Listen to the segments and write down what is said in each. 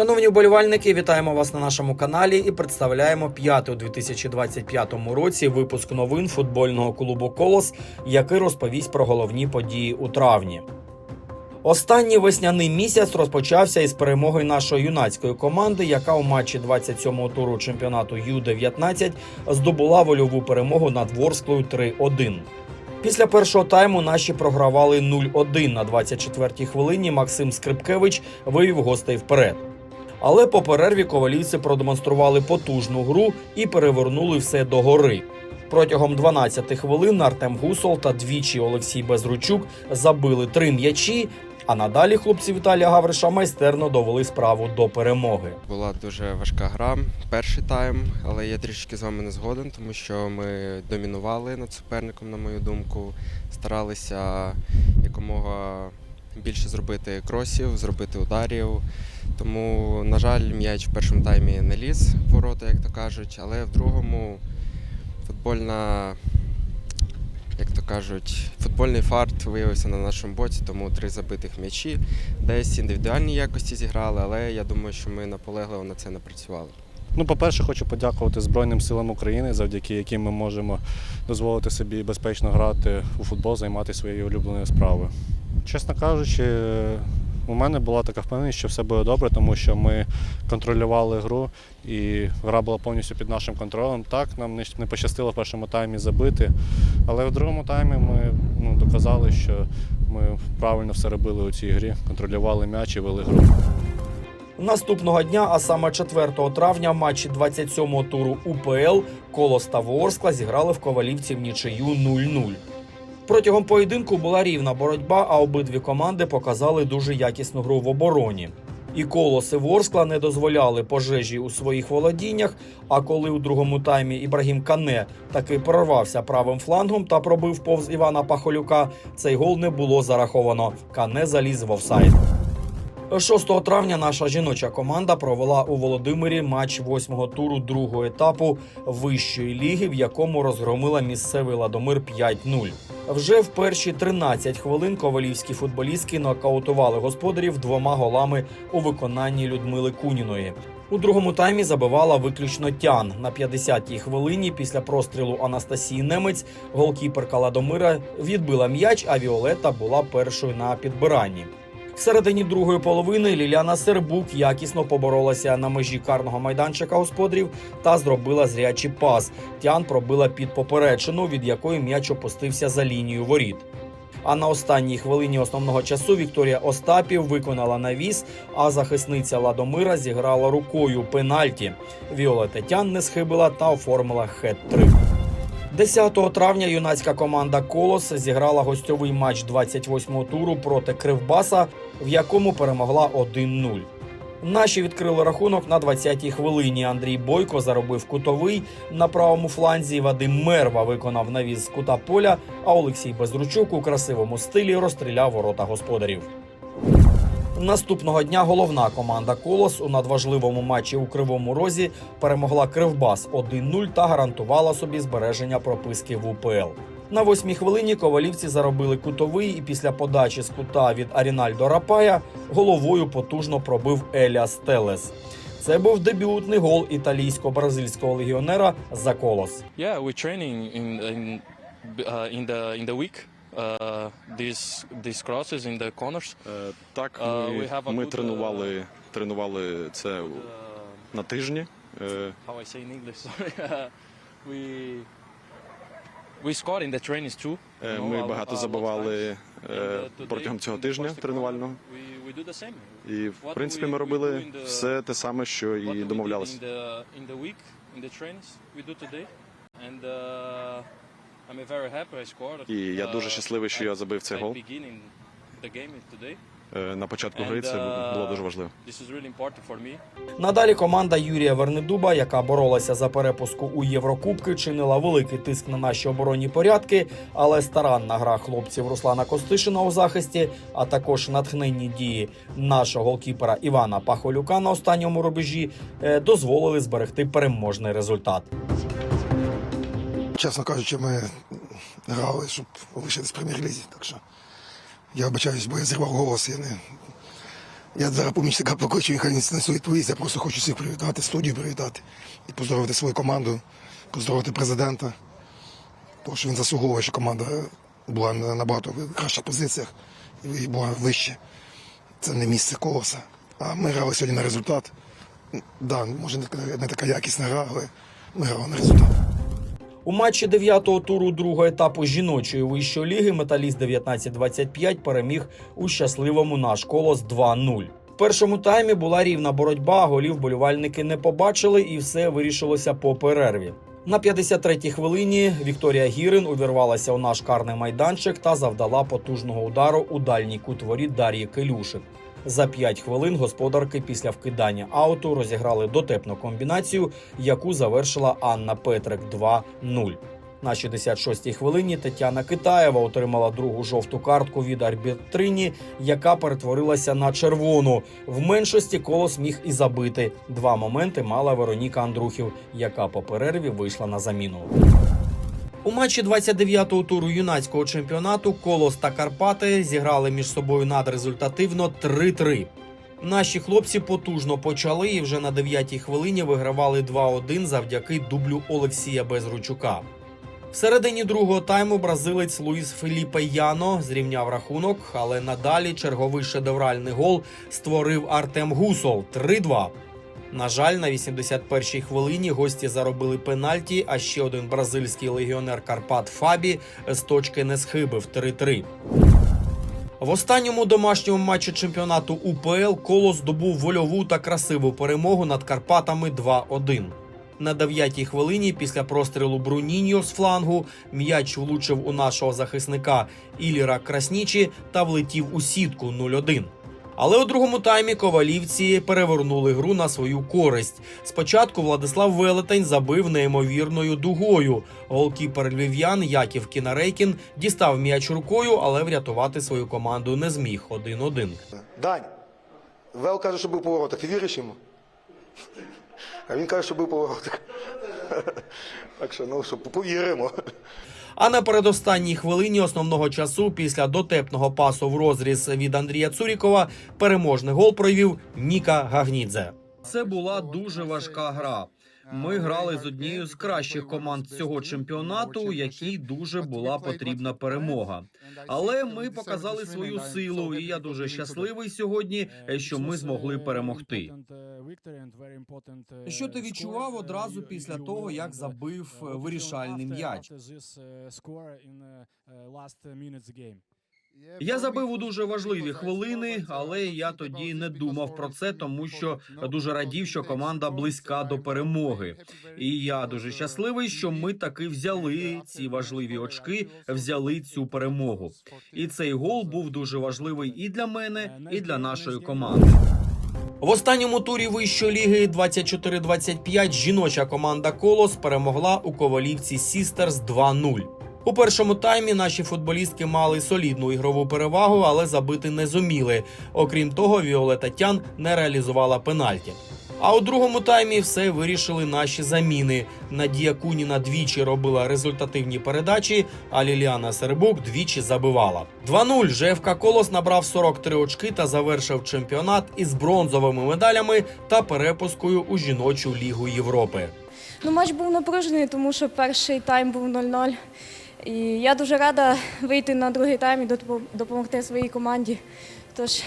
Шановні вболівальники, вітаємо вас на нашому каналі і представляємо п'ятий у 2025 році випуск новин футбольного клубу Колос, який розповість про головні події у травні. Останній весняний місяць розпочався із перемоги нашої юнацької команди, яка у матчі 27-го туру чемпіонату Ю-19 здобула вольову перемогу над Ворсклою 3-1. Після першого тайму наші програвали 0-1 на 24-й хвилині. Максим Скрипкевич вивів гостей вперед. Але по перерві ковалівці продемонстрували потужну гру і перевернули все догори. Протягом 12 хвилин Артем Гусол та двічі Олексій Безручук забили три м'ячі. А надалі хлопці Віталія Гавриша майстерно довели справу до перемоги. Була дуже важка гра, перший тайм, але я трішки з вами не згоден, тому що ми домінували над суперником, на мою думку. Старалися якомога більше зробити кросів, зробити ударів. Тому, на жаль, м'яч в першому таймі не ліз в ворота, як то кажуть, але в другому футбольна, як то кажуть, футбольний фарт виявився на нашому боці, тому три забитих м'ячі. Десь індивідуальні якості зіграли, але я думаю, що ми наполегливо на це напрацювали. Ну, по-перше, хочу подякувати Збройним силам України, завдяки яким ми можемо дозволити собі безпечно грати у футбол, займатися своєю улюбленою справою. Чесно кажучи, у мене була така впевненість, що все буде добре, тому що ми контролювали гру і гра була повністю під нашим контролем. Так, нам не- пощастило в першому таймі забити, але в другому таймі ми ну, доказали, що ми правильно все робили у цій грі, контролювали м'яч і вели гру. Наступного дня, а саме 4 травня, матчі 27-го туру УПЛ Колос та зіграли в Ковалівці в нічию 0-0. Протягом поєдинку була рівна боротьба, а обидві команди показали дуже якісну гру в обороні. І Колос і Ворскла не дозволяли пожежі у своїх володіннях. А коли у другому таймі Ібрагім Кане таки прорвався правим флангом та пробив повз Івана Пахолюка, цей гол не було зараховано. Кане заліз в офсайд. 6 травня наша жіноча команда провела у Володимирі матч восьмого туру другого етапу вищої ліги, в якому розгромила місцевий Ладомир 5-0. Вже в перші 13 хвилин ковалівські футболістки нокаутували господарів двома голами у виконанні Людмили Куніної. У другому таймі забивала виключно Тян на 50-й хвилині. Після прострілу Анастасії Немець голкіперка Ладомира відбила м'яч, а Віолета була першою на підбиранні. В середині другої половини Ліляна Сербук якісно поборолася на межі карного майданчика господарів та зробила зрячий пас. Тян пробила під поперечину, від якої м'яч опустився за лінію воріт. А на останній хвилині основного часу Вікторія Остапів виконала навіс, а захисниця Ладомира зіграла рукою пенальті. Віолета Тян не схибила та оформила хет-трик. 10 травня юнацька команда Колос зіграла гостьовий матч 28-го туру проти Кривбаса, в якому перемогла 1-0. Наші відкрили рахунок на 20-й хвилині. Андрій Бойко заробив кутовий на правому фланзі. Вадим Мерва виконав навіз з кута поля, а Олексій Безручук у красивому стилі розстріляв ворота господарів. Наступного дня головна команда Колос у надважливому матчі у Кривому Розі перемогла Кривбас 1-0 та гарантувала собі збереження прописки в УПЛ. На восьмій хвилині ковалівці заробили кутовий і після подачі з кута від Арінальдо Рапая головою потужно пробив Еліас Телес. Це був дебютний гол італійсько-бразильського легіонера за колос. Yeah, we're training in in uh, in the in the week. Uh, these these crosses in the corners. Е, Так, Uh, ми, good, тренували, тренували це Uh, на тижні. Е, how I say in English? Sorry. we we scored in the trainings too. е, you know, Ми a- багато a lot of забивали times. е, And, uh, today, протягом цього in the тижня first half, тренувального. We, we do the same. І в What принципі we- ми we робили do in the- все те саме, що What і we did домовлялися. in the in the week in the trainings we do today, and uh, І я дуже щасливий, що я забив цей гол. Е, На початку гри це було дуже важливо. Надалі команда Юрія Вернедуба, яка боролася за перепуску у Єврокубки, чинила великий тиск на наші оборонні порядки, але старанна гра хлопців Руслана Костишина у захисті, а також натхненні дії нашого голкіпера Івана Пахолюка на останньому рубежі е, дозволили зберегти переможний результат. Чесно кажучи, ми грали, щоб лишитись в прем'єр-лізі. Так що я вибачаюсь, бо я зірвав голос, я не, Я зараз помічника покличу, він це відповість. Я просто хочу всіх привітати, студію привітати і поздоровити свою команду, поздоровити президента. Тому що він заслуговує, що команда була на набагато кращих позиціях і була вище. Це не місце колоса. А ми грали сьогодні на результат. Да, може не така якісна гра, але ми грали на результат. У матчі дев'ятого туру другого етапу жіночої вищої ліги металіст 19-25 переміг у щасливому наш колос 2-0. В першому таймі була рівна боротьба, голів болівальники не побачили, і все вирішилося по перерві. На 53-й хвилині Вікторія Гірин увірвалася у наш карний майданчик та завдала потужного удару у дальній кут воріт Дар'ї Келюшик. За 5 хвилин господарки після вкидання ауту розіграли дотепну комбінацію, яку завершила Анна Петрик 2-0. На 66-й хвилині Тетяна Китаєва отримала другу жовту картку від арбітрині, яка перетворилася на червону. В меншості колос міг і забити. Два моменти мала Вероніка Андрухів, яка по перерві вийшла на заміну. У матчі 29-го туру юнацького чемпіонату Колос та Карпати зіграли між собою надрезультативно 3-3. Наші хлопці потужно почали і вже на 9-й хвилині вигравали 2-1 завдяки дублю Олексія Безручука. В середині другого тайму бразилець Луїс Феліпе Яно зрівняв рахунок, але надалі черговий шедевральний гол створив Артем Гусол 3-2. На жаль, на 81-й хвилині гості заробили пенальті, а ще один бразильський легіонер Карпат Фабі з точки не схибив 3-3. В останньому домашньому матчі чемпіонату УПЛ Колос здобув вольову та красиву перемогу над Карпатами 2-1. На 9-й хвилині після прострілу Бруніньо з флангу м'яч влучив у нашого захисника Іліра Краснічі та влетів у сітку 0-1. Але у другому таймі ковалівці перевернули гру на свою користь. Спочатку Владислав Велетень забив неймовірною дугою. Голкіпер львів'ян Яків Кінарейкін дістав м'яч рукою, але врятувати свою команду не зміг 1-1. Дань, Вел каже, що був повороток. Ти віриш йому? А він каже, що був повороток. Так що, ну що, повіримо. А на передостанній хвилині основного часу після дотепного пасу в розріз від Андрія Цурікова переможний гол провів Ніка Гагнідзе. Це була дуже важка гра. Ми грали з однією з кращих команд цього чемпіонату, якій дуже була потрібна перемога. Але ми показали свою силу, і я дуже щасливий сьогодні, що ми змогли перемогти. Що ти відчував одразу після того, як забив е, вирішальний м'яч? Я забив у дуже важливі хвилини, але я тоді не думав про це, тому що дуже радів, що команда близька до перемоги. І я дуже щасливий, що ми таки взяли ці важливі очки, взяли цю перемогу. І цей гол був дуже важливий і для мене, і для нашої команди. В останньому турі вищої ліги 24-25 жіноча команда Колос перемогла у ковалівці Сістерс 2-0. У першому таймі наші футболістки мали солідну ігрову перевагу, але забити не зуміли. Окрім того, Віолета Тян не реалізувала пенальті. А у другому таймі все вирішили наші заміни. Надія Куніна двічі робила результативні передачі, а Ліліана Сербук двічі забивала. 2-0 ЖФК Колос набрав 43 очки та завершив чемпіонат із бронзовими медалями та перепускою у жіночу лігу Європи. Ну, матч був напружений, тому що перший тайм був 0-0. І я дуже рада вийти на другий тайм і допо- допомогти своїй команді. Тож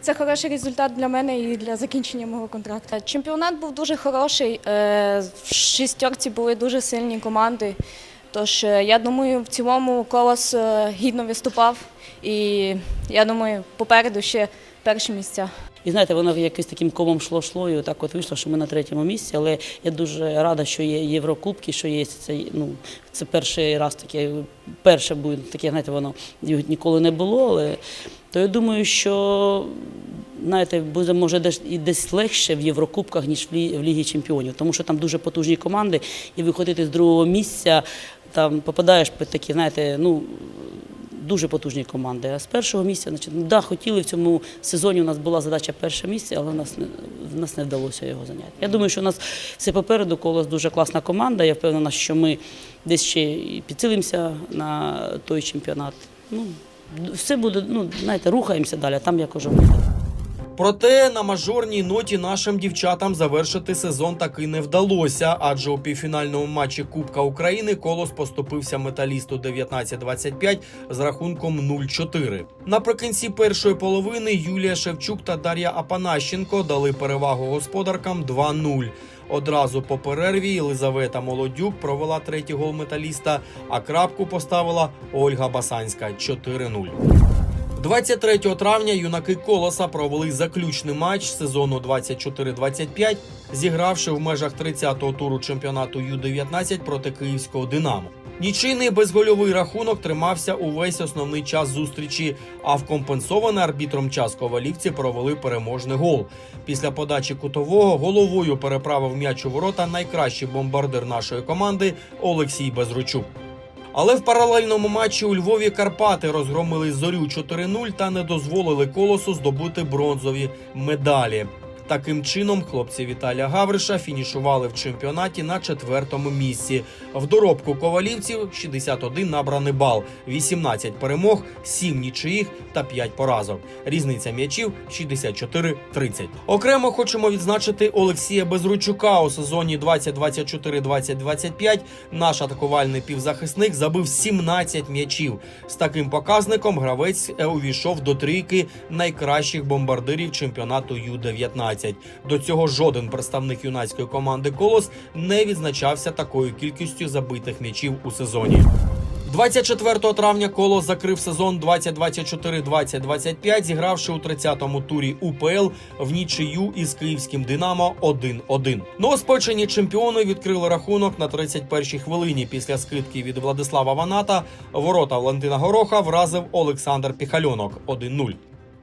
це хороший результат для мене і для закінчення мого контракту. Чемпіонат був дуже хороший. е, В шістерці були дуже сильні команди. Тож е, я думаю, в цілому колос е, гідно виступав. І я думаю, попереду ще перші місця. І знаєте, воно якось таким комом шло шло, і отак от вийшло, що ми на третьому місці. Але я дуже рада, що є Єврокубки, що є це. Ну це перший раз таке, перше буде таке, знаєте, воно ніколи не було. Але то я думаю, що знаєте, буде може десь і десь легше в Єврокубках, ніж в Лігі Чемпіонів, тому що там дуже потужні команди, і виходити з другого місця, там попадаєш під такі, знаєте, ну дуже потужні команди. А з першого місця, значить, ну, да, хотіли в цьому сезоні. У нас була задача перше місце, але в нас не в нас не вдалося його зайняти. Я думаю, що у нас все попереду. Колос дуже класна команда. Я впевнена, що ми десь ще підсилимося на той чемпіонат. Ну все буде. Ну знаєте, рухаємося далі. Там як уже буде. Проте на мажорній ноті нашим дівчатам завершити сезон таки не вдалося, адже у півфінальному матчі Кубка України колос поступився металісту 19-25 з рахунком 0-4. Наприкінці першої половини Юлія Шевчук та Дар'я Апанащенко дали перевагу господаркам 2-0. Одразу по перерві Єлизавета Молодюк провела третій гол металіста, а крапку поставила Ольга Басанська 4-0. 23 травня юнаки Колоса провели заключний матч сезону 24-25, зігравши в межах 30-го туру чемпіонату Ю-19 проти київського Динамо. Нічийний безгольовий рахунок тримався увесь основний час зустрічі, а в компенсований арбітром час ковалівці провели переможний гол. Після подачі кутового головою переправив м'яч у ворота найкращий бомбардир нашої команди Олексій Безручук. Але в паралельному матчі у Львові Карпати розгромили зорю 4-0 та не дозволили колосу здобути бронзові медалі. Таким чином, хлопці Віталія Гавриша фінішували в чемпіонаті на четвертому місці. В доробку ковалівців 61 набраний бал, 18 перемог, 7 нічиїх та 5 поразок. Різниця м'ячів 64-30. Окремо хочемо відзначити Олексія Безручука у сезоні 2024-2025. Наш атакувальний півзахисник забив 17 м'ячів. З таким показником гравець е, увійшов до трійки найкращих бомбардирів чемпіонату Ю-19. До цього жоден представник юнацької команди Колос не відзначався такою кількістю забитих м'ячів у сезоні. 24 травня коло закрив сезон 2024-2025, зігравши у 30-му турі УПЛ в нічию із київським Динамо 1-1. Новоспечені чемпіони відкрили рахунок на 31-й хвилині після скидки від Владислава Ваната. Ворота Валентина Гороха вразив Олександр Піхальонок 1-0.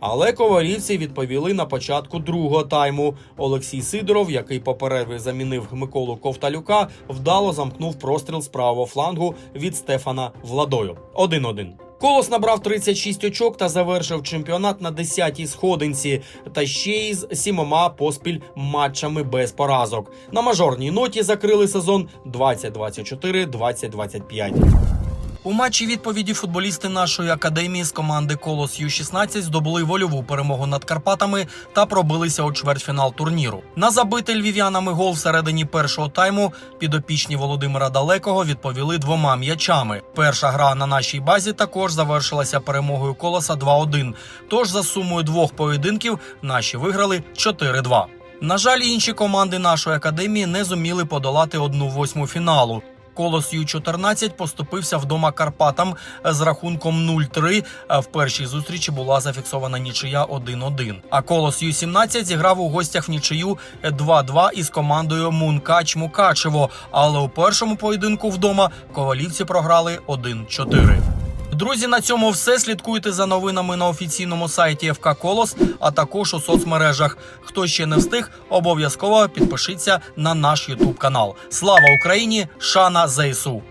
Але ковалівці відповіли на початку другого тайму. Олексій Сидоров, який по замінив Миколу Ковталюка, вдало замкнув простріл з правого флангу від Стефана Владою. 1-1. Колос набрав 36 очок та завершив чемпіонат на 10-й сходинці, та ще й з сімома поспіль матчами без поразок. На мажорній ноті закрили сезон 2024-2025. У матчі відповіді футболісти нашої академії з команди Колос Ю-16 здобули вольову перемогу над Карпатами та пробилися у чвертьфінал турніру. На забитий львів'янами гол всередині першого тайму підопічні Володимира Далекого відповіли двома м'ячами. Перша гра на нашій базі також завершилася перемогою Колоса 2-1. Тож за сумою двох поєдинків наші виграли 4-2. На жаль, інші команди нашої академії не зуміли подолати одну восьму фіналу. Колос Ю-14 поступився вдома Карпатам з рахунком 0-3. А В першій зустрічі була зафіксована нічия 1-1. А Колос Ю-17 зіграв у гостях в нічию 2-2 із командою Мункач Мукачево. Але у першому поєдинку вдома ковалівці програли 1-4. Друзі, на цьому все. Слідкуйте за новинами на офіційному сайті ФК Колос, а також у соцмережах. Хто ще не встиг, обов'язково підпишіться на наш Ютуб канал. Слава Україні! Шана ЗСУ!